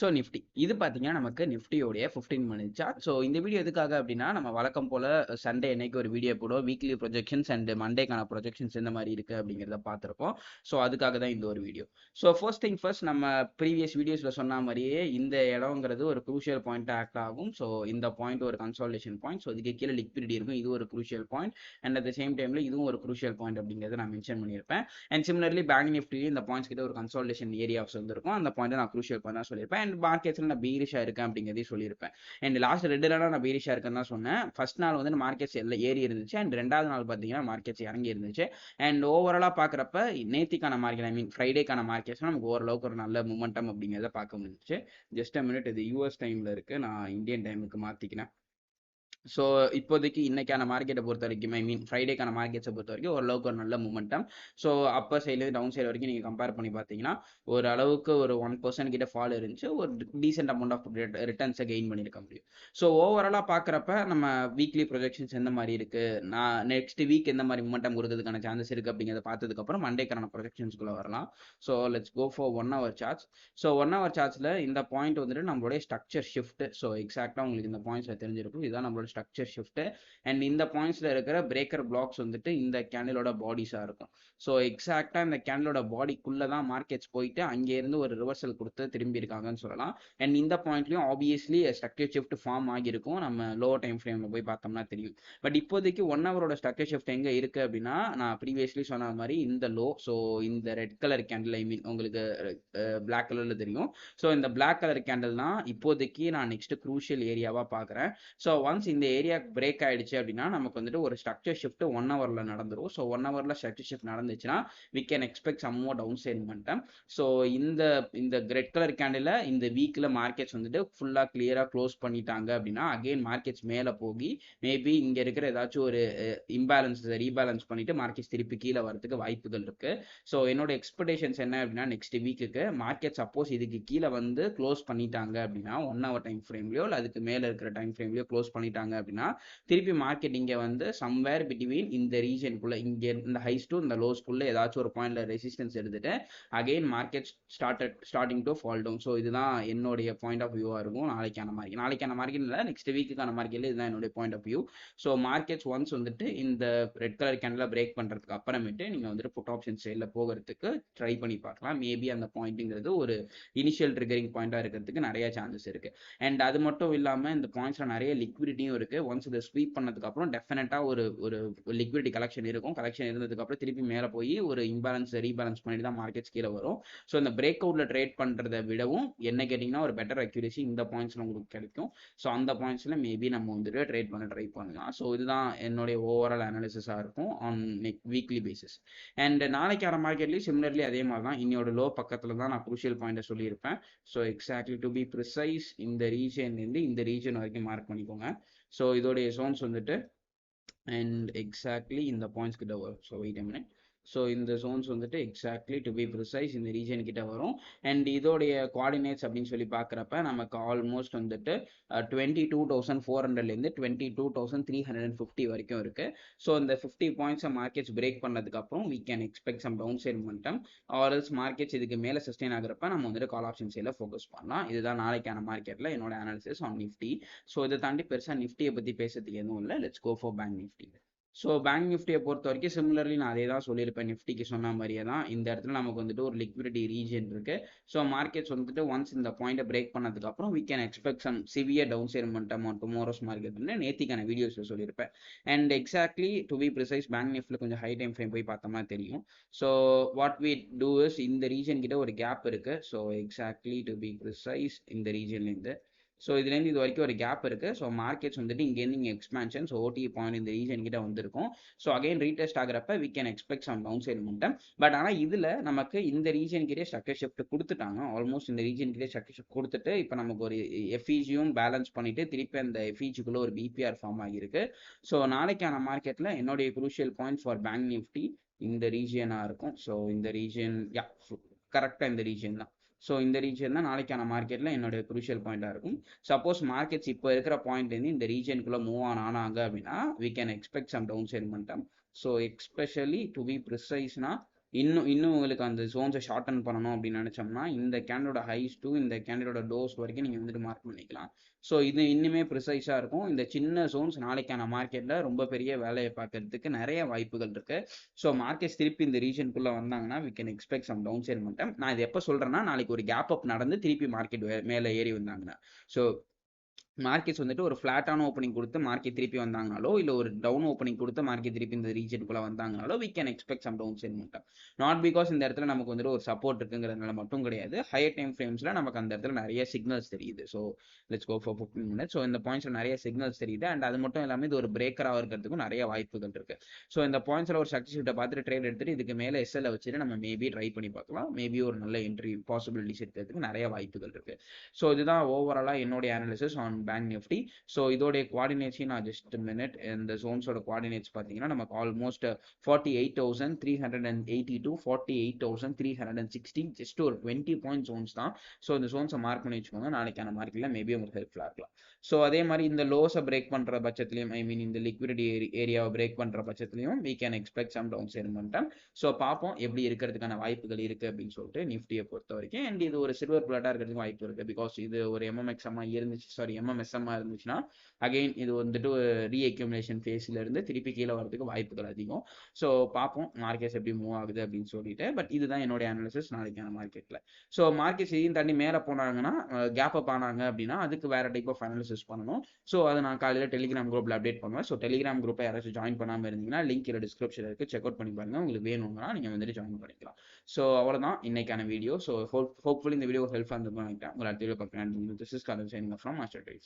So Nifty இது பார்த்தீங்கன்னா நமக்கு நிஃப்டியோடைய ஃபிஃப்டீன் மினிட் சார்ட் ஸோ இந்த வீடியோ எதுக்காக அப்படின்னா நம்ம வழக்கம் போல் சண்டே அன்னைக்கு ஒரு வீடியோ போடுவோம். வீக்லி ப்ரொஜெக்ஷன்ஸ் அண்ட் மண்டேக்கான ப்ரொஜெக்ஷன்ஸ் எந்த மாதிரி இருக்குது அப்படிங்கிறத பார்த்துருப்போம் ஸோ அதுக்காக தான் இந்த ஒரு video so first thing first நம்ம ப்ரீவியஸ் வீடியோஸில் சொன்ன மாதிரியே இந்த இடங்கிறது ஒரு குரூஷியல் பாயிண்ட் ஆக்ட் ஆகும். ஸோ இந்த பாயிண்ட் ஒரு கன்சால்டேஷன் பாயிண்ட் ஸோ இதுக்கு கீழே லிக்விடிட்டி இருக்கும். இது ஒரு crucial point and at the same டைமில் இதுவும் ஒரு க்ரூஷியல் பாயிண்ட் அப்படிங்கிறத நான் மென்ஷன் பண்ணியிருப்பேன். அண்ட் சிமிலர்லி பேங்க் நிஃப்டிலேயும் இந்த பாயிண்ட்ஸ் கிட்ட ஒரு கன்சால்டேஷன் ஏரியாஸ் வந்துருக்கும் அந்த பாயிண்ட் நான் க்ரூஷியல் பாயிண்ட் தான் சொல்லியிருப்பேன். அண்ட் மார்க்கெட்ஸ்ல நான் பீரிஷா இருக்கேன் அப்படிங்கிறதையும் சொல்லியிருப்பேன். அண்ட் லாஸ்ட் ரெண்டு நாளாக நான் பீரிஷா இருக்கேன்னு தான் சொன்னேன். ஃபர்ஸ்ட் நாள் வந்து மார்க்கெட்ஸ் எல்லாம் ஏறி இருந்துச்சு. அண்ட் ரெண்டாவது நாள் பார்த்தீங்கன்னா மார்க்கெட்ஸ் இறங்கி இருந்துச்சு. அண்ட் ஓவராலாக பார்க்குறப்ப நேத்திக்கான மார்க்கெட் ஐ மீன் ஃப்ரைடேக்கான மார்க்கெட்ஸ் நமக்கு ஓரளவுக்கு ஒரு நல்ல மூமெண்டம் அப்படிங்கிறத பார்க்க முடிஞ்சிச்சு. ஜஸ்ட் அ மினிட் இது யூஎஸ் டைமில் இருக்குது நான் இந்தியன் டைமுக்கு மாற்றிக்கிறேன் ஸோ இப்போதைக்கு இன்னைக்கான மார்க்கெட்டை பொறுத்த வரைக்கும் ஐ மீன் ஃப்ரைடேக்கான மார்க்கெட்ஸை பொறுத்த வரைக்கும் ஓரளவுக்கு ஒரு நல்ல மூமெண்டம் ஸோ அப்பர் சைட்லேருந்து டவுன் சைடு வரைக்கும் நீங்கள் கம்பேர் பண்ணி பார்த்தீங்கன்னா ஒரு அளவுக்கு ஒரு ஒன் பர்சன்ட் கிட்ட ஃபால் இருந்துச்சு. ஒரு டீசென்ட் அமௌண்ட் ஆஃப் ரிட்டர்ன்ஸை கெயின் பண்ணியிருக்க முடியும். ஸோ ஓவராலாக பார்க்குறப்ப நம்ம வீக்லி ப்ரொஜெக்ஷன்ஸ் எந்த மாதிரி இருக்குது நான் நெக்ஸ்ட் வீக் எந்த மாதிரி மூமெண்டம் கொடுக்கறதுக்கான சான்சஸ் இருக்குது அப்படிங்கிறத பார்த்ததுக்கப்புறம் மண்டேக்கான ப்ரொஜெக்ஷன்ஸ்குள்ளே வரலாம். So let's go for one hour chart so one hour சார்ஜில் இந்த பாயிண்ட் வந்துட்டு நம்மளுடைய ஸ்ட்ரக்சர் ஷிஃப்ட் ஸோ எக்ஸாக்டாக உங்களுக்கு இந்த பாயிண்ட்ஸில் தெரிஞ்சிருக்கும். இதுதான் நம்மளோட ஸ்ட்ரக்சர் ஷிஃப்ட் அண்ட் இந்த பாயிண்ட்ஸில் இருக்கிற பிரேக்கர் பிளாக்ஸ் வந்துட்டு இந்த கேண்டிலோட பாடிஸாக இருக்கும். ஸோ எக்ஸாக்டாக இந்த கேண்டிலோட பாடிக்குள்ளே தான் மார்க்கெட்ஸ் போயிட்டு அங்கேருந்து ஒரு ரிவர்சல் கொடுத்து திரும்பி இருக்காங்கன்னு சொல்லலாம். அண்ட் இந்த பாயிண்ட்லையும் ஆப்வியஸ்லி ஸ்ட்ரக்சர் ஷிஃப்ட் ஃபார்ம் ஆகியிருக்கும். நம்ம லோ டைம் ஃப்ரேமில் போய் பார்த்தோம்னா தெரியும். பட் இப்போதைக்கு ஒன் ஹவரோட ஸ்ட்ரக்சர் ஷிஃப்ட் எங்கே இருக்குது அப்படின்னா நான் ப்ரீவியஸ்லி சொன்ன மாதிரி இந்த லோ ஸோ இந்த red colour candle I mean உங்களுக்கு பிளாக் கலரில் தெரியும். ஸோ இந்த பிளாக் கலர் கேண்டில் தான் இப்போதைக்கு நான் நெக்ஸ்ட் க்ரூஷியல் ஏரியாவாக பார்க்குறேன். ஸோ ஒன்ஸ் இந்த ஏரியா பிரேக் ஆயிடுச்சு அப்படின்னா நமக்கு வந்துட்டு ஒரு ஸ்ட்ரக்சர் ஷிஃப்ட் ஒன் ஹவரில் நடந்துரும். ஸோ ஒன் ஹவர்ல ஸ்ட்ரக்சர் ஷிஃப்ட் நடந்துச்சுன்னா we can expect some more downside மட்டம் ஸோ இந்த இந்த ரெட் கலர் கேண்டில் இந்த வீக்கில் மார்க்கெட்ஸ் வந்துட்டு ஃபுல்லாக கிளியராக க்ளோஸ் பண்ணிட்டாங்க அப்படின்னா அகெயின் மார்க்கெட்ஸ் மேலே போகி மேபி இங்கே இருக்கிற ஏதாச்சும் ஒரு இம்பேலன்ஸ் ரீபேலன்ஸ் பண்ணிட்டு மார்க்கெட்ஸ் திருப்பி கீழே வரதுக்கு வாய்ப்புகள் இருக்கு. ஸோ என்னோட எக்ஸ்பெக்டேஷன்ஸ் என்ன அப்படின்னா நெக்ஸ்ட் வீக்குக்கு மார்க்கெட் சப்போஸ் இதுக்கு கீழே வந்து க்ளோஸ் பண்ணிட்டாங்க அப்படின்னா ஒன் ஹவர் டைம் ஃப்ரேம்லையோ இல்லை அதுக்கு மேலே இருக்கிற டைம் ஃப்ரேம்லையோ க்ளோஸ் பண்ணிட்டாங்க அப்படின்னா திருப்பி மார்க்கெட் இங்கே வந்து சம்வேர் பிட்வீன் இந்த ரீஜனுக்குள்ள இங்கே இந்த ஹைஸ் டு இந்த லோஸ்க்குள்ள ஏதாச்சும் ஒரு பாயிண்ட்ல ரெசிஸ்டன்ஸ் எடுத்துட்டு again market started starting to fall down so இதுதான் என்னுடைய பாயிண்ட் ஆஃப் வியூவாக இருக்கும். நாளைக்கான மார்க்கெட் நாளைக்கான மார்க்கெட் இல்லை நெக்ஸ்ட் வீக்குக்கான மார்க்கெட்ல இதுதான் என்னுடைய point of view so markets once வந்துட்டு இந்த ரெட் கலர் கேண்டில் பிரேக் பண்ணுறதுக்கு அப்புறமேட்டு நீங்கள் வந்துட்டு புட் ஆப்ஷன் சைடில் போகிறதுக்கு ட்ரை பண்ணி பார்க்கலாம். மேபி அந்த பாயிண்ட்டுங்கிறது ஒரு இனிஷியல் ட்ரிகரிங் பாயிண்டாக இருக்கிறதுக்கு நிறைய சான்சஸ் இருக்கு. அண்ட் அது மட்டும் இல்லாமல் இந்த பாயிண்ட்ஸில் நிறைய லிக்விடிட்டியும் இருக்கு. ஒன்ஸ் இதை ஸ்வீப் பண்ணதுக்கு அப்புறம் டெஃபினட்டா ஒரு ஒரு லிக்விடி கலெக்ஷன் இருக்கும். கலெக்ஷன் இருந்ததுக்கு அப்புறம் திருப்பி மேலே போய் ஒரு இம்பேலன்ஸ் ரீபேலன்ஸ் பண்ணிட்டு தான் மார்க்கெட்ஸ் கீழே வரும். ஸோ இந்த பிரேக் அவுட்ல ட்ரேட் பண்றதை விடவும் என்ன கேட்டிங்கன்னா ஒரு பெட்டர் அக்யூரேசி இந்த பாயிண்ட்ஸ்ல உங்களுக்கு கிடைக்கும். ஸோ அந்த பாயிண்ட்ஸில் மேபி நம்ம வந்துட்டு ட்ரேட் பண்ண ட்ரை பண்ணலாம். ஸோ இதுதான் என்னுடைய ஓவரால் அனாலிசிஸாக இருக்கும் ஆன் வீக்லி பேசிஸ் அண்ட் நாளைக்கு ஆற மார்க்கெட்லேயும் சிமிலர்லி அதே மாதிரி தான் இன்னையோட லோ பக்கத்தில் தான் நான் குரூஷியல் பாயிண்ட்டை சொல்லியிருப்பேன். So exactly to be precise இந்த ரீஜன்லேருந்து இந்த ரீஜன் வரைக்கும் மார்க் பண்ணிக்கோங்க. ஸோ இதோடைய ஜோன்ஸ் வந்துட்டு அண்ட் எக்ஸாக்ட்லி இந்த பாயிண்ட்ஸ் கிட்ட வரும் ஸோ வெயிட் மினிட் ஸோ இந்த ஜோன்ஸ் வந்துட்டு எக்ஸாக்ட்லி டு பி ப்ரிசைஸ் இந்த ரீஜன் கிட்ட வரும். அண்ட் இதோடைய கோஆர்டினேட்ஸ் அப்படின்னு சொல்லி பார்க்குறப்ப நமக்கு ஆல்மோஸ்ட் வந்துட்டு டுவெண்ட்டி டூ தௌசண்ட் ஃபோர் ஹண்ட்ரட்லேருந்து twenty two thousand three hundred and fifty வரைக்கும் இருக்குது ஸோ இந்த ஃபிஃப்டி பாயிண்ட்ஸை மார்க்கெட்ஸ் பிரேக் பண்ணதுக்கப்புறம் we can expect some downside மட்டும் ஆர்எல்ஸ் மார்க்கெட்ஸ் இதுக்கு மேலே சஸ்டெயின் ஆகிறப்ப நம்ம வந்துட்டு கால் ஆப்ஷன் சைடில் ஃபோக்கஸ் பண்ணலாம். இதுதான் நாளைக்கான மார்க்கெட்டில் என்னோட அனாலிசிஸ் ஆன் நிஃப்டி ஸோ இதை தாண்டி பெருசாக நிஃப்டியை பற்றி பேசுறதுக்கு எதுவும் இல்லை. Let's go for bank Nifty so bank நிஃப்டியை பொறுத்த வரைக்கும் சிமிலர்லி நான் அதே தான் சொல்லியிருப்பேன். நிஃப்டிக்கு சொன்ன மாதிரியே தான். இந்த இடத்துல நமக்கு வந்துட்டு ஒரு லிக்விடிட்டி ரீஜன் இருக்கு. ஸோ மார்க்கெட்ஸ் வந்துட்டு ஒன்ஸ் இந்த பாயிண்ட்டை பிரேக் பண்ணதுக்கு அப்புறம் we can expect some severe downside மட்டம் டுமோரோஸ் மார்க்கெட்னு நேத்திக்கான வீடியோஸில் சொல்லியிருப்பேன். And exactly to be precise bank நிஃப்டியில் கொஞ்சம் ஹை டைம் ஃப்ரேம் போய் பார்த்தோமா தெரியும். So what we do is இந்த ரீஜன் கிட்ட ஒரு கேப் இருக்கு. So exactly to be precise இந்த ரீஜன்லேருந்து ஸோ இதுலேருந்து இது வரைக்கும் ஒரு கேப் இருக்குது ஸோ மார்க்கெட்ஸ் வந்துட்டு இங்கேருந்து இங்கே எக்ஸ்பான்ஷன் ஸோ ஓடி பாயிண்ட் இந்த ரீஜன் கிட்ட வந்திருக்கும். So again retest ஆகிறப்ப we can expect some downside momentum but ஆனால் இதில் நமக்கு இந்த ரீஜன் கிட்டே ஸ்ட்ரக்சர் ஷிஃப்ட் கொடுத்துட்டாங்க. ஆல்மோஸ்ட் இந்த ரீஜன் கிட்டே ஸ்ட்ரக்சர் ஷிஃப்ட் கொடுத்துட்டு இப்போ நமக்கு ஒரு எஃபிஜியும் பேலன்ஸ் பண்ணிட்டு திருப்பி அந்த எஃபிஜிக்குள்ள ஒரு பிபிஆர் ஃபார்ம் ஆகியிருக்கு. ஸோ நாளைக்கான மார்க்கெட்டில் என்னுடைய crucial points for bank Nifty இந்த ரீஜியனாக இருக்கும். ஸோ இந்த ரீஜியன் யா கரெக்டாக இந்த ரீஜியன் தான். ஸோ இந்த ரீஜன் தான் நாளைக்கான மார்க்கெட்டில் என்னோட குரூஷியல் பாயிண்டாக இருக்கும். சப்போஸ் மார்க்கெட்ஸ் இப்போ இருக்கிற பாயிண்ட்லேருந்து இந்த ரீஜனுக்குள்ளே மூவ் ஆன் ஆனாங்க அப்படின்னா we can expect some downside மட்டம் ஸோ எக்ஸ்பெஷலி டு பி ப்ரிசைஸ்னா இன்னும் இன்னும் உங்களுக்கு அந்த ஜோன்ஸை ஷார்டன் பண்ணணும் அப்படின்னு நினச்சோம்னா இந்த கேண்டோட ஹைஸ் டூ இந்த கேண்டோட டோஸ் வரைக்கும் நீங்கள் வந்துட்டு மார்க் பண்ணிக்கலாம். ஸோ இது இன்னுமே ப்ரிசைஸாக இருக்கும். இந்த சின்ன ஜோன்ஸ் நாளைக்கான மார்க்கெட்டில் ரொம்ப பெரிய வேலையை பார்க்கறதுக்கு நிறைய வாய்ப்புகள் இருக்கு. ஸோ மார்க்கெட் திருப்பி இந்த ரீஜனுக்குள்ளே வந்தாங்கன்னா we can expect some downside மட்டும். நான் இது எப்போ சொல்கிறேன்னா நாளைக்கு ஒரு கேப் அப் நடந்து திருப்பி மார்க்கெட் மேலே ஏறி வந்தாங்கன்னா. ஸோ மார்க்கெட்ஸ் வந்துட்டு ஒரு ஃப்ளாட்டான ஓப்பனிங் கொடுத்து மார்க்கெட் திருப்பி வந்தாங்கனாலோ இல்லை ஒரு டவுன் ஓப்பனிங் கொடுத்து மார்க்கெட் திருப்பி இந்த ரீஜனுக்குள்ள வந்தாங்கனாலோ we can expect some downside மட்டும் நாட் பிகாஸ் இந்த இடத்துல நமக்கு வந்துட்டு ஒரு சப்போர்ட் இருக்குங்கிறதுனால மட்டும் கிடையாது. ஹையர் டைம் ஃப்ரேம்ஸில் நமக்கு அந்த இடத்துல நிறைய சிக்னல்ஸ் தெரியுது. So let's go for fifteen minutes so இந்த பாயிண்ட்ஸில் நிறைய சிக்னல்ஸ் தெரியுது. அண்ட் அது மட்டும் இல்லாமல் இது ஒரு பிரேக்கராக இருக்கிறதுக்கும் நிறைய வாய்ப்புகள் இருக்கு. ஸோ இந்த பாயிண்ட்ஸில் ஒரு சக்தி ஷீட்டை பார்த்துட்டு ட்ரேட் எடுத்துட்டு இதுக்கு மேலே எஸ்எல்ல வச்சுட்டு நம்ம மேபி ட்ரை பண்ணி பார்க்கலாம். மேபி ஒரு நல்ல என்ட்ரி பாசிபிலிட்டிஸ் இருக்கிறதுக்கு நிறைய வாய்ப்புகள் இருக்கு. ஸோ இதுதான் ஓவராலாக என்னுடைய analysis on bank Nifty so இதோடைய குவாடினேட்ஸையும் நான் ஜஸ்ட் மினிட் இந்த ஜோன்ஸோட குவாடினேட்ஸ் பார்த்தீங்கன்னா நமக்கு almost forty eight thousand three hundred and eighty two forty eight thousand three hundred and sixty just ஒரு டுவெண்ட்டி பாயிண்ட் ஜோன்ஸ் தான். ஸோ இந்த ஜோன்ஸை மார்க் பண்ணி வச்சுக்கோங்க. நாளைக்கான மார்க்கெட்டில் மேபி உங்களுக்கு ஹெல்ப்ஃபுல்லாக இருக்கலாம். ஸோ அதே மாதிரி இந்த லோஸை பிரேக் பண்ணுற பட்சத்துலையும் ஐ மீன் இந்த லிக்விடிட்டி ஏரியாவை பிரேக் பண்ணுற பட்சத்துலையும் we can expect some downside மட்டும் ஸோ பார்ப்போம் எப்படி இருக்கிறதுக்கான வாய்ப்புகள் இருக்குது அப்படின்னு சொல்லிட்டு நிஃப்டியை பொறுத்த வரைக்கும். அண்ட் இது ஒரு சில்வர் பிளாட்டாக இருக்கிறதுக்கு வாய்ப்பு இருக்குது பிகாஸ் இது ஒரு எம்எம்எக்ஸ்எம்மாக இருந்துச்சு. சாரி எம்எம் எம்எம்எஸ்எம்மாக இருந்துச்சுன்னா அகெயின் இது வந்துட்டு ரீஅக்யூமுலேஷன் ஃபேஸில் இருந்து திருப்பி கீழே வரதுக்கு வாய்ப்புகள் அதிகம். ஸோ பார்ப்போம் மார்க்கெட்ஸ் எப்படி மூவ் ஆகுது அப்படின்னு சொல்லிட்டு. பட் இதுதான் என்னுடைய அனாலிசிஸ் நாளைக்கான மார்க்கெட்டில் ஸோ மார்க்கெட்ஸ் இதையும் தாண்டி மேலே போனாங்கன்னா கேப் அப் ஆனாங்க அப்படின்னா அதுக்கு வேற டைப் ஆஃப் அனாலிசிஸ் பண்ணணும். ஸோ அதை நான் காலையில் டெலிகிராம் குரூப்பில் அப்டேட் பண்ணுவேன். ஸோ டெலிகிராம் குரூப்பை யாராச்சும் ஜாயின் பண்ணாமல் இருந்தீங்கன்னா லிங்க் இல்லை டிஸ்கிரிப்ஷன் இருக்குது செக் அவுட் பண்ணி பாருங்கள் உங்களுக்கு வேணும்னா நீங்கள் வந்துட்டு ஜாயின் பண்ணிக்கலாம். ஸோ அவ்வளோதான் இன்னைக்கான வீடியோ ஸோ ஹோப் ஹோப்ஃபுல்லி இந்த வீடியோ ஹெல்ப் இருந்திருக்கும் நினைக்கிறேன். உங்களை அடுத்த வீடியோ பார்க்குறேன். This is college from master dice